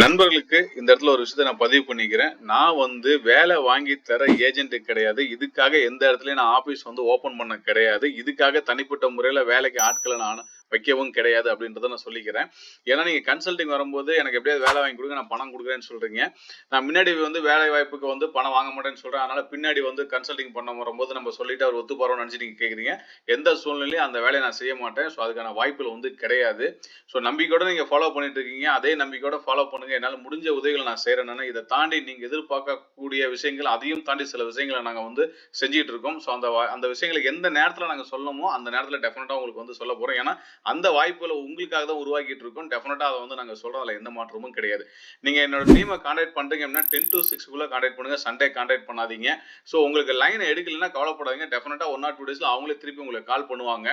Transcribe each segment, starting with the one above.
நண்பர்களுக்கு இந்த இடத்துல ஒரு விஷயத்தை நான் பதிவு பண்ணிக்கிறேன். நான் வந்து வேலை வாங்கி தர ஏஜென்ட் கிடையாது. இதுக்காக எந்த இடத்துலயும் நான் ஆபீஸ் வந்து ஓபன் பண்ண கிடையாது. இதுக்காக தனிப்பட்ட முறையில வேலைக்கு ஆட்களை நான் வைக்கவும் கிடையாது அப்படின்றத நான் சொல்லிக்கிறேன். ஏன்னா நீங்க கன்சல்டிங் வரும்போது எனக்கு எப்படியாவது வேலை வாங்கி கொடுங்க நான் பணம் கொடுக்குறேன்னு சொல்றீங்க. நான் முன்னாடி வந்து வேலை வாய்ப்புக்கு வந்து பணம் வாங்க மாட்டேன்னு சொல்றேன். அதனால பின்னாடி வந்து கன்சல்டிங் பண்ண வரும்போது நம்ம சொல்லிட்டு அவர் ஒத்து போறோம்னு நினைச்சு நீங்க கேக்குறீங்க. எந்த சூழ்நிலையும் அந்த வேலையை நான் செய்ய மாட்டேன். ஸோ அதுக்கான வாய்ப்புகள் வந்து கிடையாது. ஸோ நம்பிக்கையோட நீங்க ஃபாலோ பண்ணிட்டு இருக்கீங்க. அதே நம்பிக்கையோட ஃபாலோ பண்ணுங்க. என்னால் முடிஞ்ச உதவிகளை நான் செய்யறேன்னு இதை தாண்டி நீங்க எதிர்பார்க்கக்கூடிய விஷயங்கள் அதையும் தாண்டி சில விஷயங்களை நாங்க வந்து செஞ்சுட்டு இருக்கோம். ஸோ அந்த அந்த விஷயங்களை எந்த நேரத்துல நாங்க சொல்லணுமோ அந்த நேரத்துல டெஃபினட்டா உங்களுக்கு வந்து சொல்ல போறோம். ஏன்னா அந்த வாய்ப்புகளை உங்களுக்காக தான் உருவாக்கிட்டு இருக்கோம். டெஃபினட்டா அதை வந்து நாங்கள் சொல்றோம். எந்த மாற்றமும் கிடையாது. நீங்க என்னோட டீமை கான்டாக்ட் பண்றீங்க அப்படின்னா டென் டு சிக்ஸ்க்குள்ள கான்டாக்ட் பண்ணுங்க. சண்டே கான்டாக்ட் பண்ணாதீங்க. ஸோ உங்களுக்கு லைனை எடுக்கலைன்னா கவலைப்படாதீங்க. டெஃபினட்டா ஒன் ஆர் டூ டேஸ்ல அவங்களே திருப்பி உங்களுக்கு கால் பண்ணுவாங்க.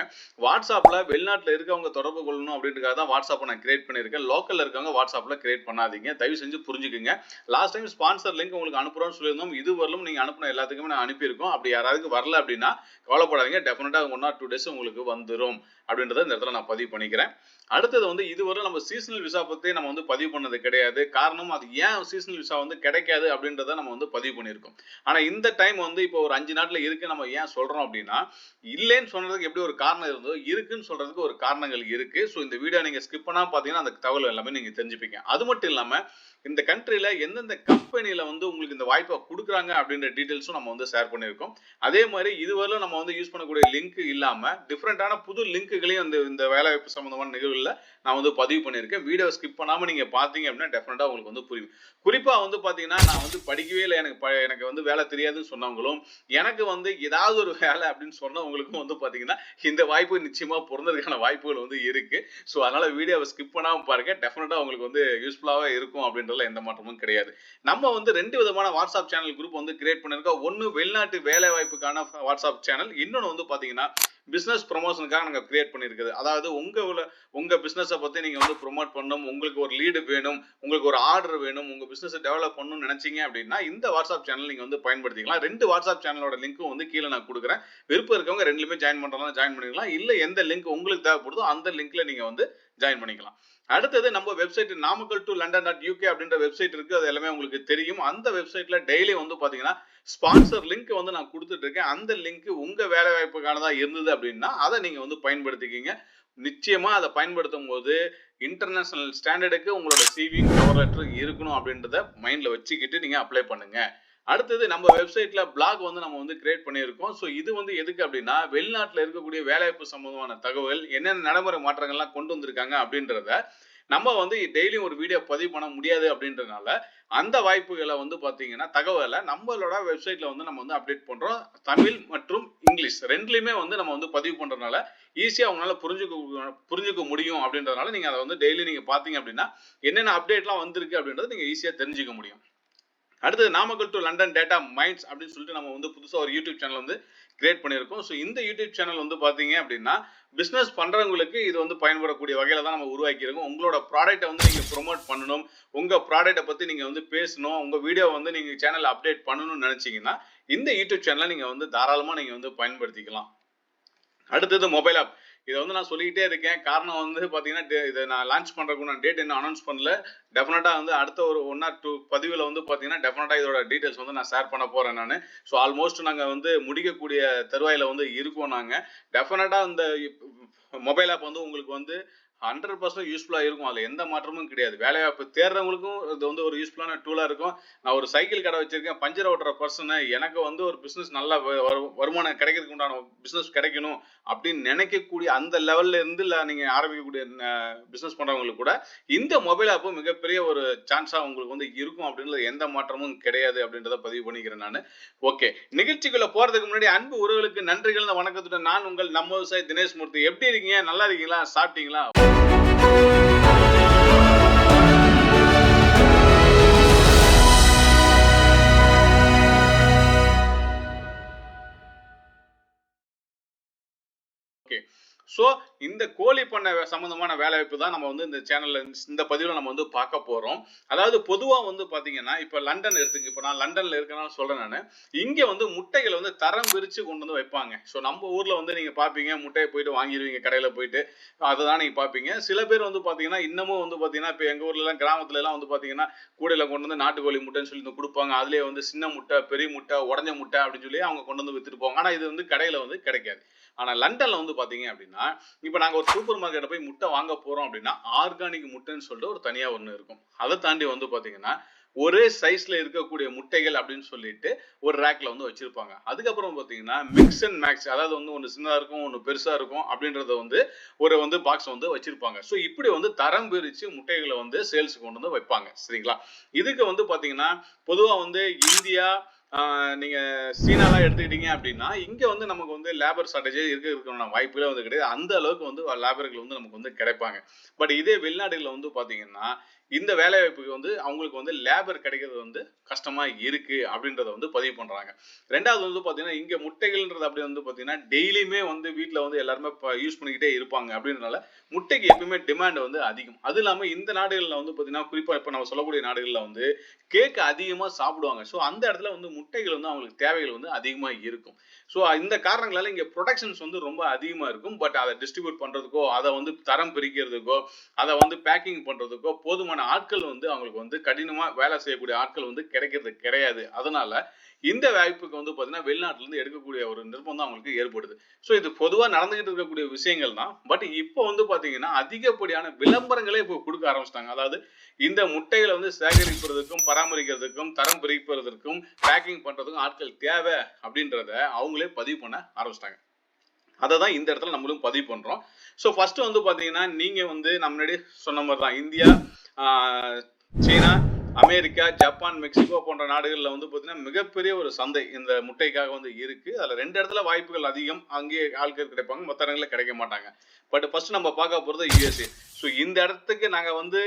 வாட்ஸ்அப்ல வெளிநாட்டில் இருக்கவங்க தொடர்பு கொள்ளணும் அப்படின்றதுக்காக தான் வாட்ஸ்அப்பை நான் கிரியேட் பண்ணியிருக்கேன். லோக்கல்ல இருக்கவங்க வாட்ஸ்அப்ல கிரியேட் பண்ணாதீங்க. தயவு செஞ்சு புரிஞ்சுக்குங்க. லாஸ்ட் டைம் ஸ்பான்சர் லிங்க் உங்களுக்கு அனுப்புறோம்னு சொல்லியிருந்தோம். இது வரலும் நீங்க அனுப்பின எல்லாத்துக்குமே நான் அனுப்பியிருக்கோம். அப்படி யாராவது வரல அப்படின்னா கவலைப்படாதீங்க. டெஃபினட்டா ஒன் ஆர் டூ டேஸ் உங்களுக்கு வந்துடும் அப்படின்றத இந்த இடத்துல நான் பதிவு பண்ணிக்கிறேன். அடுத்தது வந்து இதுவரை நம்ம சீசனல் விசா பத்தி நம்ம வந்து பதிவு பண்ணது கிடையாது. காரணம் அது ஏன் சீசனல் விசா வந்து கிடைக்காது அப்படின்றத நம்ம வந்து பதிவு பண்ணியிருக்கோம். ஆனா இந்த டைம் வந்து இப்போ ஒரு அஞ்சு நாட்டில் இருக்கு. நம்ம ஏன் சொல்றோம் அப்படின்னா இல்லைன்னு சொன்னதுக்கு எப்படி ஒரு காரணம் இருந்தோ இருக்குன்னு சொல்றதுக்கு ஒரு காரணங்கள் இருக்கு. ஸோ இந்த வீடியோ நீங்க ஸ்கிப் பண்ணால் பாத்தீங்கன்னா அந்த தகவல் எல்லாமே நீங்க தெரிஞ்சுப்பீங்க. அது மட்டும் இல்லாம இந்த கண்ட்ரியில் எந்தெந்த கம்பெனியில் வந்து உங்களுக்கு இந்த வாய்ப்பை கொடுக்குறாங்க அப்படின்ற டீட்டெயில்ஸும் நம்ம வந்து ஷேர் பண்ணியிருக்கோம். அதே மாதிரி இதுவரையிலும் நம்ம வந்து யூஸ் பண்ணக்கூடிய லிங்க் இல்லாம டிஃப்ரெண்டான புது லிங்க்குகளையும் இந்த இந்த வேலைவாய்ப்பு சம்பந்தமான நிகழ்வுல நான் வந்து பதிவு பண்ணியிருக்கேன். வீடியோ ஸ்கிப் பண்ணாம நீங்க பாத்தீங்க அப்படின்னா டெஃபினட்டா உங்களுக்கு வந்து புரியும். குறிப்பா வந்து பாத்தீங்கன்னா நான் வந்து படிக்கவே இல்லை. எனக்கு ப- எனக்கு வந்து வேலை தெரியாதுன்னு சொன்னவங்களும் எனக்கு வந்து ஏதாவது ஒரு வேலை அப்படின்னு சொன்னவங்களுக்கும் வந்து பாத்தீங்கன்னா இந்த வாய்ப்பு நிச்சயமா பிறந்ததுக்கான வாய்ப்புகள் வந்து இருக்கு. ஸோ அதனால வீடியோவை ஸ்கிப் பண்ணாம பாருங்க. டெஃபினட்டா உங்களுக்கு வந்து யூஸ்ஃபுல்லாக இருக்கும் அப்படின்றதுல எந்த மாற்றமும் கிடையாது. நம்ம வந்து ரெண்டு விதமான வாட்ஸ்அப் சேனல் குரூப் வந்து கிரியேட் பண்ணிருக்கோம் ஒன்னு வெளிநாட்டு வேலை வாய்ப்புக்கான வாட்ஸ்அப் சேனல் இன்னொன்னு வந்து பாத்தீங்கன்னா பிசினஸ் ப்ரொமோஷனுக்காக நாங்க கிரியேட் பண்ணியிருக்குது. அதாவது உங்க உள்ள- உங்க பற்றி பத்தி நீங்க வந்து ப்ரொமோட் பண்ணணும் உங்களுக்கு ஒரு லீடு வேணும் உங்களுக்கு ஒரு ஆர்டர் வேணும் உங்க பிஸ்னஸை டெவலப் பண்ணணும்னு நினைச்சீங்க அப்படின்னா இந்த வாட்ஸ்அப் சேனல் நீங்க வந்து பயன்படுத்திக்கலாம். ரெண்டு வாட்ஸ்அப் சேனலோட லிங்க்கும் வந்து கீழே நான் கொடுக்குறேன். விருப்பம் இருக்கவங்க ரெண்டுலயுமே ஜாயின் பண்றதா ஜாயின் பண்ணிக்கலாம். இல்லை எந்த லிங்க் உங்களுக்கு தேவைப்படுதோ அந்த லிங்க்கில் நீங்கள் வந்து ஜாயின் பண்ணிக்கலாம். அடுத்தது நம்ம website Namakkal to London dot UK அப்படின்ற வெப்சைட் இருக்கு. அது எல்லாமே உங்களுக்கு தெரியும். அந்த வெப்சைட்ல டெய்லி வந்து பாத்தீங்கன்னா ஸ்பான்சர் லிங்க் வந்து நான் கொடுத்துட்டு இருக்கேன். அந்த லிங்க் உங்க வேலை வாய்ப்புக்கானதா இருந்தது அப்படின்னா அதை நீங்க வந்து பயன்படுத்திக்கிங்க. நிச்சயமா அதை பயன்படுத்தும் போது இன்டர்நேஷனல் ஸ்டாண்டர்டுக்கு உங்களோட சிவி கவர் லெட்டர் இருக்கணும் அப்படின்றத மைண்ட்ல வச்சுக்கிட்டு நீங்க அப்ளை பண்ணுங்க. அடுத்தது நம்ம வெப்சைட்ல பிளாக் வந்து நம்ம வந்து கிரியேட் பண்ணியிருக்கோம். ஸோ இது வந்து எதுக்கு அப்படின்னா வெளிநாட்டில் இருக்கக்கூடிய வேலைவாய்ப்பு சம்பந்தமான தகவல் என்னென்ன நடைமுறை மாற்றங்கள்லாம் கொண்டு வந்திருக்காங்க அப்படின்றத நம்ம வந்து டெய்லியும் ஒரு வீடியோ பதிவு பண்ண முடியாது அப்படின்றதுனால அந்த வாய்ப்புகளை வந்து பார்த்தீங்கன்னா தகவலை நம்மளோட வெப்சைட்ல வந்து நம்ம வந்து அப்டேட் பண்றோம். தமிழ் மற்றும் இங்கிலீஷ் ரெண்டுலையுமே வந்து நம்ம வந்து பதிவு பண்றதுனால ஈஸியாக அவங்களால புரிஞ்சுக்க புரிஞ்சுக்க முடியும் அப்படின்றதுனால நீங்க அதை வந்து டெய்லி நீங்க பாத்தீங்க அப்படின்னா என்னென்ன அப்டேட்லாம் வந்திருக்கு அப்படின்றத நீங்க ஈஸியாக தெரிஞ்சுக்க முடியும். அடுத்தது Namakkal to London data minds அப்படின்னு சொல்லிட்டு நம்ம வந்து புதுசாக ஒரு யூடியூப் சேனல் வந்து கிரியேட் பண்ணியிருக்கோம். ஸோ இந்த யூடியூப் சேனல் வந்து பார்த்தீங்க அப்படின்னா பிஸ்னஸ் பண்ணுறவங்களுக்கு இது வந்து பயன்படக்கூடிய வகையில் தான் நம்ம உருவாக்கியிருக்கோம் உங்களோட ப்ராடக்ட்டை வந்து நீங்கள் ப்ரோமோட் பண்ணணும். உங்கள் ப்ராடக்ட்டை பற்றி நீங்கள் வந்து பேசணும். உங்கள் வீடியோ வந்து நீங்கள் சேனல்ல அப்டேட் பண்ணணும்னு நினச்சிங்கன்னா இந்த யூடியூப் சேனலை நீங்கள் வந்து தாராளமாக நீங்கள் வந்து பயன்படுத்திக்கலாம். அடுத்தது மொபைல் ஆப் இதை வந்து நான் சொல்லிக்கிட்டே இருக்கேன். காரணம் வந்து பார்த்தீங்கன்னா டே- இதை நான் லான்ச் பண்ணுறதுக்கு நான் டேட் இன்னும் அனௌன்ஸ் பண்ணல. டெஃபினட்டாக வந்து அடுத்த ஒரு ஒன் ஆர் டூ பதிவில் வந்து பார்த்தீங்கன்னா டெஃபினட்டாக இதோட டீட்டெயில்ஸ் வந்து நான் ஷேர் பண்ண போகிறேன் நான். ஸோ ஆல்மோஸ்ட் நாங்கள் வந்து முடிக்கக்கூடிய தருவாயில் வந்து இருக்கோம் நாங்கள் டெஃபினட்டாக இந்த மொபைல் ஆப் வந்து உங்களுக்கு வந்து ஹண்ட்ரட் பர்சன்ட் யூஸ்ஃபுல்லாக இருக்கும். அதில் எந்த மாற்றமும் கிடையாது. வேலைவாய்ப்பு தேடுறவங்களுக்கும் இது வந்து ஒரு யூஸ்ஃபுல்லான டூலாக இருக்கும். நான் ஒரு சைக்கிள் கடை வச்சிருக்கேன். பஞ்சர் ஓட்டுற பர்சனை எனக்கு வந்து ஒரு பிஸ்னஸ் நல்லா வ- வருமானம் கிடைக்கிறதுக்கு உண்டான பிஸ்னஸ் கிடைக்கணும் அப்படின்னு நினைக்கக்கூடிய அந்த லெவல்ல இருந்து இல்லை நீங்கள் ஆரம்பிக்கக்கூடிய பிஸ்னஸ் பண்ணுறவங்களுக்கு கூட இந்த மொபைல் ஆப்பு மிகப்பெரிய ஒரு சான்ஸாக உங்களுக்கு வந்து இருக்கும் அப்படின்றது எந்த மாற்றமும் கிடையாது அப்படின்றத பதிவு பண்ணிக்கிறேன் நான். ஓகே நிகழ்ச்சிக்குள்ளே போறதுக்கு முன்னாடி அன்பு உறவுகளுக்கு நன்றிகள். வணக்கத்துடன் நான் உங்கள் நம்ம விவசாயி தினேஷ் மூர்த்தி. எப்படி இருக்கீங்க? நல்லா இருக்கீங்களா? சாப்பிட்டீங்களா? ஓகே ஸோ இந்த கோழி பண்ணை சம்மந்தமான சம்பந்தமான வேலை வாய்ப்பு தான் நம்ம வந்து இந்த சேனல்ல இந்த பதிவில் நம்ம வந்து பார்க்க போறோம். அதாவது பொதுவாக வந்து பார்த்தீங்கன்னா இப்போ லண்டன் எடுத்துங்க. இப்போ நான் லண்டன்ல இருக்கனால சொல்றேன் நான். இங்கே வந்து முட்டைகளை வந்து தரம் பிரித்து கொண்டு வந்து வைப்பாங்க. ஸோ நம்ம ஊர்ல வந்து நீங்க பார்ப்பீங்க முட்டையை போயிட்டு வாங்கிடுவீங்க கடையில் போயிட்டு. அதுதான் நீங்க பார்ப்பீங்க சில பேர் வந்து பார்த்தீங்கன்னா இன்னமும் வந்து பார்த்தீங்கன்னா இப்போ எங்கள் ஊர்ல எல்லாம் கிராமத்துல எல்லாம் வந்து பார்த்தீங்கன்னா கூடையில கொண்டு வந்து நாட்டுக்கோழி முட்டைன்னு சொல்லி வந்து கொடுப்பாங்க. அதுலேயே வந்து சின்ன முட்டை பெரிய முட்டை உடஞ்ச முட்டை அப்படின்னு சொல்லி அவங்க கொண்டு வந்து வித்துட்டு போவாங்க. ஆனால் இது வந்து கடையில் வந்து கிடைக்காது. ஆனால் லண்டன்ல வந்து பார்த்தீங்க அப்படின்னா இப்ப நாங்க ஒரு சூப்பர் மார்க்கெட்ல போய் முட்டை வாங்க போறோம் அப்படின்னா ஆர்கானிக் முட்டைன்னு சொல்லிட்டு ஒரு தனியா ஒண்ணு இருக்கும். அதை தாண்டி வந்து பாத்தீங்கன்னா ஒரே சைஸ்ல இருக்கக்கூடிய முட்டைகள் அப்படின்னு சொல்லிட்டு ஒரு ரேக்ல வந்து வச்சிருப்பாங்க. அதுக்கப்புறம் பாத்தீங்கன்னா மிக்ஸ் அண்ட் மேக்ஸ் அதாவது வந்து ஒன்று சின்னதா இருக்கும் ஒன்று பெருசா இருக்கும் அப்படின்றத வந்து ஒரு வந்து பாக்ஸ் வந்து வச்சிருப்பாங்க. ஸோ இப்படி வந்து தரம் பிரிச்சு முட்டைகளை வந்து சேல்ஸ் கொண்டு வந்து வைப்பாங்க. சரிங்களா? இதுக்கு வந்து பாத்தீங்கன்னா பொதுவா வந்து இந்தியா நீங்கள் நீங்க சீனாலாம் எடுத்துக்கிட்டீங்க அப்படின்னா இங்க வந்து நமக்கு வந்து லேபர் ஷார்டேஜ் இருக்க இருக்கிற வாய்ப்புகளே வந்து கிடையாது. அந்த அளவுக்கு வந்து லேபர்கள் வந்து நமக்கு வந்து கிடைப்பாங்க. பட் இதே வெளிநாடுகளில் வந்து பாத்தீங்கன்னா இந்த வேலை வாய்ப்புக்கு வந்து அவங்களுக்கு வந்து லேபர் கிடைக்கிறது வந்து கஷ்டமா இருக்கு அப்படின்றத வந்து பதிவு பண்றாங்க. ரெண்டாவது வந்து பாத்தீங்கன்னா இங்க முட்டைகள்ன்றது அப்படி வந்து பாத்தீங்கன்னா டெய்லியுமே வந்து வீட்டில் வந்து எல்லாருமே யூஸ் பண்ணிக்கிட்டே இருப்பாங்க அப்படின்றனால முட்டைக்கு எப்பயுமே டிமாண்ட் வந்து அதிகம். அது இல்லாம இந்த நாடுகள்ல வந்து பாத்தீங்கன்னா குறிப்பா இப்ப நம்ம சொல்லக்கூடிய நாடுகள்ல வந்து கேக் அதிகமா சாப்பிடுவாங்க. ஸோ அந்த இடத்துல வந்து முட்டைகள் வந்து அவங்களுக்கு தேவைகள் வந்து அதிகமாக இருக்கும். ஸோ இந்த காரணங்களால இங்கே ப்ரொடக்ஷன்ஸ் வந்து ரொம்ப அதிகமாக இருக்கும். பட் அதை டிஸ்ட்ரிபியூட் பண்ணுறதுக்கோ அதை வந்து தரம் பிரிக்கிறதுக்கோ அதை வந்து பேக்கிங் பண்ணுறதுக்கோ போதுமான ஆட்கள் வந்து அவங்களுக்கு வந்து கடினமாக வேலை செய்யக்கூடிய ஆட்கள் வந்து கிடைக்கிறது கிடையாது. அதனால இந்த வாய்ப்புக்கு வந்து பார்த்தீங்கன்னா வெளிநாட்டுல இருந்து எடுக்கக்கூடிய ஒரு நிர்பந்தம் அவங்களுக்கு ஏற்படுது. ஸோ இது பொதுவா நடந்துகிட்டு இருக்கக்கூடிய விஷயங்கள் தான். பட் இப்போ வந்து பாத்தீங்கன்னா அதிகப்படியான விளம்பரங்களே இப்போ கொடுக்க ஆரம்பிச்சிட்டாங்க. அதாவது இந்த முட்டைகளை வந்து சேகரிப்பதற்கும் பராமரிக்கிறதுக்கும் தரம் பிரிப்பதற்கும் பேக்கிங் பண்றதுக்கும் ஆட்கள் தேவை அப்படின்றத அவங்களே பதிவு பண்ண ஆரம்பிச்சிட்டாங்க. அதை தான் இந்த இடத்துல நம்மளும் பதிவு பண்றோம். ஸோ ஃபர்ஸ்ட் வந்து பாத்தீங்கன்னா நீங்க வந்து நம்ம முன்னாடி சொன்ன மாதிரி தான் India China America Japan Mexico போன்ற நாடுகளில் வந்து பார்த்தீங்கன்னா மிகப்பெரிய ஒரு சந்தை இந்த முட்டைக்காக வந்து இருக்கு. அதில் ரெண்டு இடத்துல வாய்ப்புகள் அதிகம். அங்கேயே ஆட்கள் கிடைப்பாங்க. மற்ற இடங்களில் கிடைக்க மாட்டாங்க. பட் ஃபர்ஸ்ட் நம்ம பார்க்க போகிறது யூஎஸ்ஏ ஸோ இந்த இடத்துக்கு நாங்கள் வந்து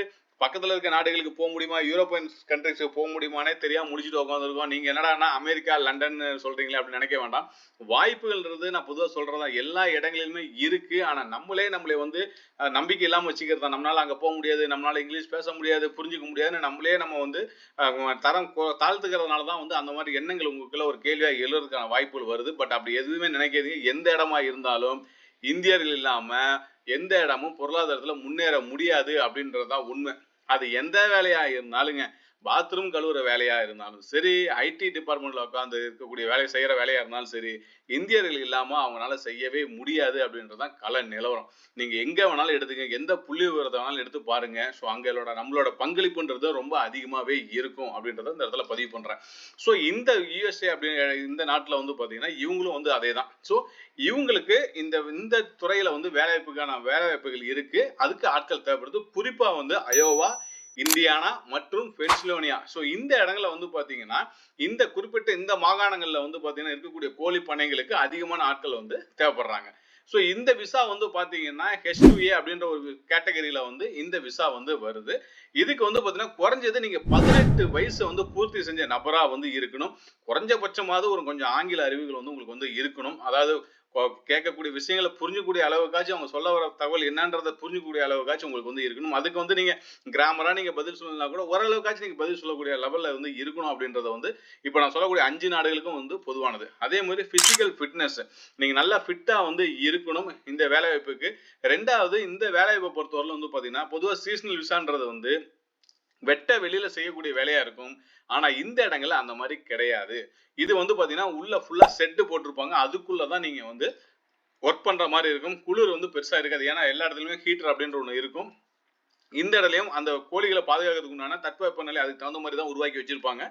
பக்கத்துல இருக்க நாடுகளுக்கு போக முடியுமா? யூரோப்பியன் கண்ட்ரிஸ்க்கு போக முடியுமானே தெரியாம முடிச்சுட்டு உட்காந்துருக்கோம் நீங்க என்னடான்னா அமெரிக்கா லண்டன் சொல்றீங்களே அப்படின்னு நினைக்க வேண்டாம். வாய்ப்புகள்ன்றது நான் பொதுவாக சொல்றதா எல்லா இடங்களிலுமே இருக்கு. ஆனா நம்மளே நம்மளை வந்து நம்பிக்கை இல்லாம வச்சுக்கிறது? தான் நம்மளால அங்க போக முடியாது நம்மளால இங்கிலீஷ் பேச முடியாது புரிஞ்சுக்க முடியாதுன்னு நம்மளே நம்ம வந்து தரம் கொ- தாழ்த்துக்கிறதுனால தான் வந்து அந்த மாதிரி எண்ணங்கள் உங்களுக்குள்ள ஒரு கேள்வியா எழுறதுக்கான வாய்ப்புகள் வருது. பட் அப்படி எதுவுமே நினைக்காதீங்க. எந்த இடமா இருந்தாலும் இந்தியர்கள் இல்லாம எந்த இடமும் பொருளாதாரத்துல முன்னேற முடியாது அப்படின்றதுதான் உண்மை. அது எந்த வேலையா இருந்தாலுங்க பாத்ரூம் கழுவுற வேலையா இருந்தாலும் சரி ஐடி டிபார்ட்மெண்ட்ல உட்காந்து இருக்கக்கூடிய வேலை செய்யற வேலையா இருந்தாலும் சரி இந்தியர்கள் இல்லாம அவங்களால செய்யவே முடியாது அப்படின்றதான் கல நிலவரம். நீங்க எங்க வேணாலும் எடுத்துங்க எந்த புள்ளி விவரத்தை வேணாலும் எடுத்து பாருங்க. ஸோ அங்களோட நம்மளோட பங்களிப்புன்றது ரொம்ப அதிகமாவே இருக்கும் அப்படின்றத இந்த இடத்துல பதிவு பண்றேன். ஸோ இந்த யூஎஸ்ஏ அப்படின்னு இந்த நாட்டுல வந்து பாத்தீங்கன்னா இவங்களும் வந்து அதே தான் ஸோ இவங்களுக்கு இந்த இந்த துறையில வந்து வேலைவாய்ப்புக்கான வேலைவாய்ப்புகள் இருக்கு. அதுக்கு ஆட்கள் தேவைப்படுது. குறிப்பா வந்து அயோவா இந்தியானா மற்றும் பென்சிலோனியா? ஸோ இந்த இடங்கள்ல வந்து பாத்தீங்கன்னா இந்த குறிப்பிட்ட இந்த மாகாணங்கள்ல வந்து பாத்தீங்கன்னா இருக்கக்கூடிய கோழி பண்ணைகளுக்கு அதிகமான ஆட்கள் வந்து தேவைப்படுறாங்க. ஸோ இந்த விசா வந்து பாத்தீங்கன்னா ஹெச்டுஏ அப்படின்ற ஒரு கேட்டகரியில் வந்து இந்த விசா வந்து வருது. இதுக்கு வந்து பாத்தீங்கன்னா குறைஞ்சது நீங்க பதினெட்டு வயசு வந்து பூர்த்தி செஞ்ச நபரா வந்து இருக்கணும். குறைஞ்சபட்சமாவது ஒரு கொஞ்சம் ஆங்கில அறிவுகள் வந்து உங்களுக்கு வந்து இருக்கணும். அதாவது கேட்கக்கூடிய விஷயங்களை புரிஞ்சக்கூடிய அளவுக்காச்சும் அவங்க சொல்ல வர தகவல் என்னன்றதை புரிஞ்சக்கூடிய அளவுக்காச்சும் உங்களுக்கு வந்து இருக்கணும். அதுக்கு வந்து நீங்க கிராமரா நீங்க பதில் சொல்லலாம் கூட ஓரளவுக்காச்சும் நீங்க பதில் சொல்லக்கூடிய லெவல்ல வந்து இருக்கணும் அப்படின்றத வந்து இப்போ நான் சொல்லக்கூடிய அஞ்சு நாடுகளுக்கும் வந்து பொதுவானது. அதே மாதிரி பிசிக்கல் ஃபிட்னஸ் நீங்க நல்லா ஃபிட்டா வந்து இருக்கணும் இந்த வேலைவாய்ப்புக்கு. ரெண்டாவது இந்த வேலைவாய்ப்பை பொறுத்தவரையில வந்து பாத்தீங்கன்னா பொதுவாக சீசனல் விசான்றது வந்து வெட்ட வெளியில செய்யக்கூடிய வேலையா இருக்கும். ஆனா இந்த இடங்கள்ல அந்த மாதிரி கிடையாது. இது வந்து பாத்தீங்கன்னா உள்ள ஃபுல்லா செட்டு போட்டிருப்பாங்க. அதுக்குள்ளதான் நீங்க வந்து ஒர்க் பண்ற மாதிரி இருக்கும். குளிர் வந்து பெருசா இருக்காது. ஏன்னா எல்லா இடத்துலயுமே ஹீட்டர் அப்படின்ற ஒண்ணு இருக்கும். இந்த இடத்துலயும் அந்த கோழிகளை பாதுகாக்கிறதுக்கு உண்டான தட்பவெப்பநிலை அதுக்கு தகுந்த மாதிரி தான் உருவாக்கி வச்சிருப்பாங்க.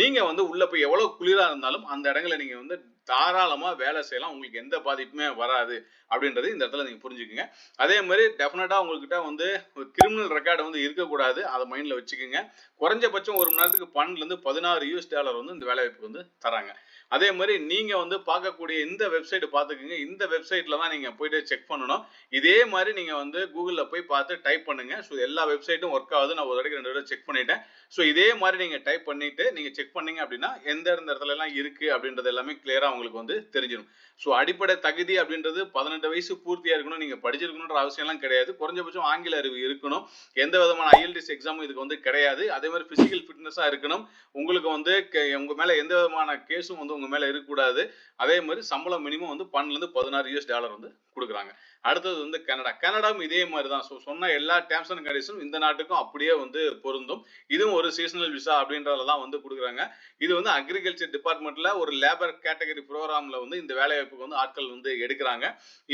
நீங்க வந்து உள்ள போய் எவ்வளவு குளிரா இருந்தாலும் அந்த இடங்களை நீங்க வந்து தாராளமாக வேலை செய்யலாம். உங்களுக்கு எந்த பாதிப்புமே வராது அப்படின்றது இந்த இடத்துல நீங்கள் புரிஞ்சுக்குங்க. அதே மாதிரி டெஃபினட்டாக உங்கள்கிட்ட வந்து ஒரு கிரிமினல் ரெக்கார்டு வந்து இருக்கக்கூடாது. அதை மைண்டில் வச்சுக்கோங்க. குறைஞ்சபட்சம் ஒரு மணி நேரத்துக்கு பன்னெண்டுலேருந்து பதினாறு யூஎஸ் டாலர் வந்து இந்த வேலைவாய்ப்புக்கு வந்து தராங்க. அதே மாதிரி நீங்க வந்து பார்க்கக்கூடிய இந்த வெப்சைட் பார்த்துக்குங்க. இந்த வெப்சைட்ல தான் நீங்க போயிட்டு செக் பண்ணணும். இதே மாதிரி நீங்க வந்து கூகுள்ல போய் பார்த்து டைப் பண்ணுங்க. ஸோ எல்லா வெப்சைட்டும் ஒர்க் ஆகுது. நான் ஒரு தடவை ரெண்டு தடவை செக் பண்ணிட்டேன். ஸோ இதே மாதிரி நீங்க டைப் பண்ணிட்டு நீங்க செக் பண்ணீங்க அப்படின்னா எந்த எந்த இடத்துல எல்லாம் இருக்கு அப்படின்றது எல்லாமே கிளியரா உங்களுக்கு வந்து தெரிஞ்சிடும் ஸோ அடிப்படை தகுதி அப்படின்றது பதினெட்டு வயசு பூர்த்தியா இருக்கணும். நீங்க படிச்சிருக்கணுன்ற அவசியம்லாம் கிடையாது. குறைஞ்சபட்சம் ஆங்கில அறிவு இருக்கணும். எந்த விதமான ஐஎல்டிஎஸ் எக்ஸாமும் இதுக்கு வந்து கிடையாது. அதே மாதிரி பிசிக்கல் ஃபிட்னஸா இருக்கணும். உங்களுக்கு வந்து உங்க மேல எந்த விதமான கேஸும் வந்து உங்க மேல இருக்கக்கூடாது. அதே மாதிரி சம்பளம் மினிமம் வந்து பன்னெண்டுல இருந்து பதினாறு யூஎஸ் டாலர் வந்து கொடுக்குறாங்க. அடுத்தது வந்து கனடா. கனடாவும் இதே மாதிரி தான் ஸோ சொன்ன எல்லா டேர்ம்ஸ் அண்ட் கண்டிஷனும் இந்த நாட்டுக்கும் அப்படியே வந்து பொருந்தும். இதுவும் ஒரு சீசனல் விசா அப்படின்றதுல தான் வந்து கொடுக்குறாங்க. இது வந்து அக்ரிகல்ச்சர் டிபார்ட்மெண்ட்ல ஒரு லேபர் கேட்டகரி ப்ரோக்ராம்ல வந்து இந்த வேலைவாய்ப்புக்கு வந்து ஆட்கள் வந்து எடுக்கிறாங்க.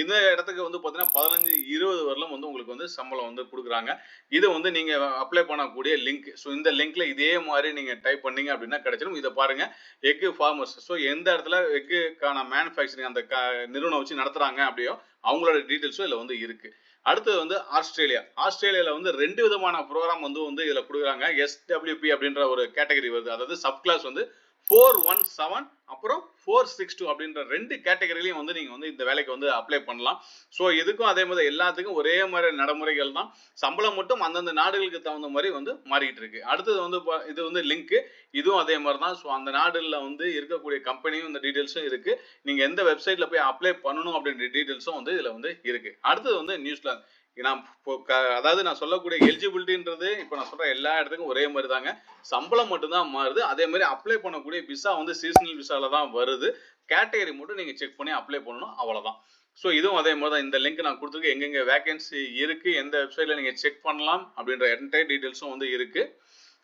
இந்த இடத்துக்கு வந்து பார்த்தீங்கன்னா பதினஞ்சு இருபது வரலும் வந்து உங்களுக்கு வந்து சம்பளம் வந்து கொடுக்குறாங்க. இது வந்து நீங்க அப்ளை பண்ணக்கூடிய லிங்க் ஸோ இந்த லிங்க்ல இதே மாதிரி நீங்க டைப் பண்ணீங்க அப்படின்னா கிடைச்சிடும். இதை பாருங்க. எக் ஃபார்மர்ஸ் ஸோ எந்த இடத்துல எக்குக்கான மேனுஃபேக்சரிங் அந்த க- நிறுவனம் வச்சு நடத்துறாங்க அப்படியோ அவங்களோட டீட்டெயில்ஸும் இதில் வந்து இருக்கு. அடுத்தது வந்து ஆஸ்திரேலியா. ஆஸ்திரேலியாவில் வந்து ரெண்டு விதமான ப்ரோக்ராம் வந்து வந்து இதில் கொடுக்குறாங்க. எஸ்டபிள்யூபி அப்படின்ற ஒரு கேட்டகரி வருது. அதாவது சப் கிளாஸ் வந்து ஃபோர் ஒன் செவன் அப்புறம் ஃபோர் சிக்ஸ் டூ அப்படின்ற ரெண்டு கேட்டகரிலையும் வந்து நீங்கள் வந்து இந்த வேலைக்கு வந்து அப்ளை பண்ணலாம். ஸோ இதுக்கும் அதே மாதிரி எல்லாத்துக்கும் ஒரே மாதிரி நடைமுறைகள் தான். சம்பளம் மட்டும் அந்தந்த நாடுகளுக்கு தகுந்த மாதிரி வந்து மாறிக்கிட்டு இருக்கு. அடுத்தது வந்து இது வந்து லிங்க்கு இதுவும் அதே மாதிரி தான். ஸோ அந்த நாடுல வந்து இருக்கக்கூடிய கம்பெனியும் இந்த டீட்டெயில்ஸும் இருக்கு. நீங்க எந்த வெப்சைட்ல போய் அப்ளை பண்ணணும் அப்படின்ற டீட்டெயில்ஸும் வந்து இதில் வந்து இருக்கு. அடுத்தது வந்து நியூசிலாந்து நான் இப்போ அதாவது நான் சொல்லக்கூடிய எலிஜிபிலிட்டின்றது இப்போ நான் சொல்ற எல்லா இடத்துக்கும் ஒரே மாதிரி தாங்க சம்பளம் மட்டும்தான் மாறுது. அதே மாதிரி அப்ளை பண்ணக்கூடிய விசா வந்து சீசனல் விசால தான் வருது. கேட்டகரி மட்டும் நீங்க செக் பண்ணி அப்ளை பண்ணணும். அவ்வளவுதான். ஸோ இதுவும் அதே மாதிரி தான் இந்த லிங்க் நான் கொடுத்துருக்கேன் எங்கெங்க வேகன்சி இருக்கு எந்த வெப்சைட்ல நீங்க செக் பண்ணலாம் அப்படின்ற என்டையர் டீட்டெயில்ஸும் வந்து இருக்கு.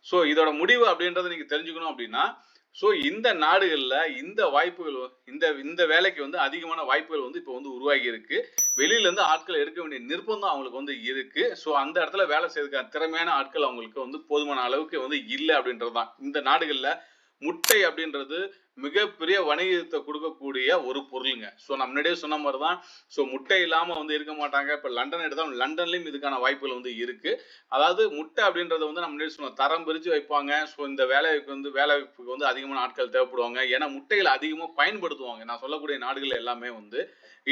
ஸோ இதோட முடிவு அப்படின்றத நீங்க தெரிஞ்சுக்கணும் அப்படின்னா ஸோ இந்த நாடுகளில் இந்த வாய்ப்புகள் இந்த இந்த வேலைக்கு வந்து அதிகமான வாய்ப்புகள் வந்து இப்போ வந்து உருவாகி இருக்கு. வெளியில இருந்து ஆட்கள் எடுக்க வேண்டிய நிர்பந்தம் அவங்களுக்கு வந்து இருக்கு. ஸோ அந்த இடத்துல வேலை செய்யறதுக்கான திறமையான ஆட்கள் அவங்களுக்கு வந்து போதுமான அளவுக்கு வந்து இல்லை அப்படின்றது தான் இந்த நாடுகளில் முட்டை அப்படின்றது மிகப்பெரிய வணிகத்தை கொடுக்கக்கூடிய ஒரு பொருளுங்க. ஸோ நான் முன்னாடியே சொன்ன மாதிரி தான் ஸோ முட்டை இல்லாமல் வந்து இருக்க மாட்டாங்க. இப்போ லண்டன் எடுத்தால் லண்டன்லேயும் இதுக்கான வாய்ப்புகள் வந்து இருக்கு. அதாவது முட்டை அப்படின்றத வந்து நம்ம முன்னாடி சொன்ன தரம் பிரித்து வைப்பாங்க. ஸோ இந்த வேலைக்கு வந்து வேலை வாய்ப்புக்கு வந்து அதிகமான ஆட்கள் தேவைப்படுவாங்க. ஏன்னா முட்டைகளை அதிகமாக பயன்படுத்துவாங்க. நான் சொல்லக்கூடிய நாடுகள் எல்லாமே வந்து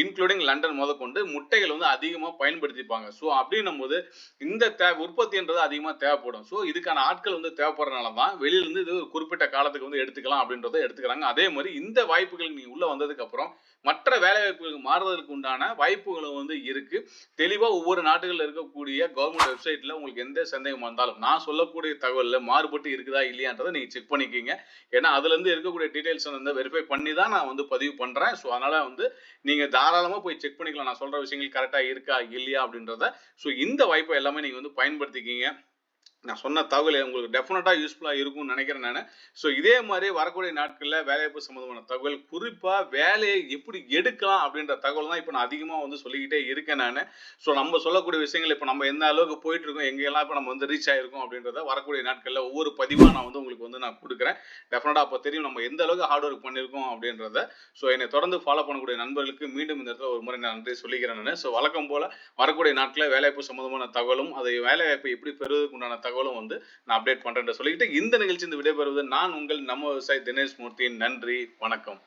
இன்க்ளூடிங் லண்டன் முதற்கொண்டு முட்டைகள் வந்து அதிகமாக பயன்படுத்திப்பாங்க. ஸோ அப்படின்னும் போது இந்த தே உற்பத்தின்றது அதிகமாக தேவைப்படும். ஸோ இதுக்கான ஆட்கள் வந்து தேவைப்படுறதுனால தான் வெளியிலேருந்து இது ஒரு குறிப்பிட்ட காலத்துக்கு வந்து எடுத்துக்கலாம் அப்படின்றத எடுத்துக்கலாம் இருக்கிறாங்க அதே மாதிரி இந்த வாய்ப்புகள் நீ உள்ள வந்ததுக்கு அப்புறம் மற்ற வேலை வாய்ப்புகளுக்கு மாறுவதற்கு உண்டான வாய்ப்புகளும் வந்து இருக்கு. தெளிவா ஒவ்வொரு நாடுகளில் இருக்கக்கூடிய கவர்மெண்ட் வெப்சைட்ல உங்களுக்கு எந்த சந்தேகம் வந்தாலும் நான் சொல்லக்கூடிய தகவல்ல மாறுபட்டு இருக்குதா இல்லையான்றதை நீங்க செக் பண்ணிக்கிங்க. ஏன்னா அதுல இருந்து இருக்கக்கூடிய டீடைல்ஸ் வந்து வெரிஃபை பண்ணி தான் நான் வந்து பதிவு பண்றேன். ஸோ அதனால வந்து நீங்க தாராளமா போய் செக் பண்ணிக்கலாம். நான் சொல்ற விஷயங்கள் கரெக்டா இருக்கா இல்லையா அப்படின்றத. ஸோ இந்த வாய்ப்பை எல்லாமே நீங்க வந்து பயன்படுத்திக்கிங்க. நான் சொன்ன தகவல் உங்களுக்கு டெஃபினட்டாக யூஸ்ஃபுல்லாக இருக்கும்னு நினைக்கிறேன் நான். ஸோ இதே மாதிரி வரக்கூடிய நாட்களில் வேலைவாய்ப்பு சம்மந்தமான தகவல் குறிப்பாக வேலையை எப்படி எடுக்கலாம் அப்படின்ற தகவல் தான் இப்போ நான் அதிகமாக வந்து சொல்லிக்கிட்டே இருக்கேன் நான். ஸோ நம்ம சொல்லக்கூடிய விஷயங்கள் இப்போ நம்ம எந்த அளவுக்கு போயிட்டுருக்கோம் எங்கெல்லாம் இப்போ நம்ம வந்து ரீச் ஆயிருக்கோம் அப்படின்றத வரக்கூடிய நாட்களில் ஒவ்வொரு பதிவாக நான் வந்து உங்களுக்கு வந்து நான் கொடுக்குறேன். டெஃபினட்டாக அப்போ தெரியும் நம்ம எந்த அளவுக்கு ஹார்ட் ஒர்க் பண்ணியிருக்கோம் அப்படின்றத. ஸோ என்னை தொடர்ந்து ஃபாலோ பண்ணக்கூடிய நண்பர்களுக்கு மீண்டும் இந்த இடத்துல ஒரு முறை நான் நன்றி சொல்லிக்கிறேன் நான். ஸோ வழக்கம் போல் வரக்கூடிய நாட்களில் வேலைவாய்ப்பு சம்மந்தமான தகவலும் அதை வேலைவாய்ப்பை எப்படி பெறுவதற்கு உண்டான தகவலும் வந்து நான் அப்டேட் பண்றேன் சொல்லிக்கிட்டு இந்த நிகழ்ச்சி இந்த விடைபெறுவது நான் உங்கள் நம்ம விவசாயி தினேஷ் மூர்த்தி நன்றி வணக்கம்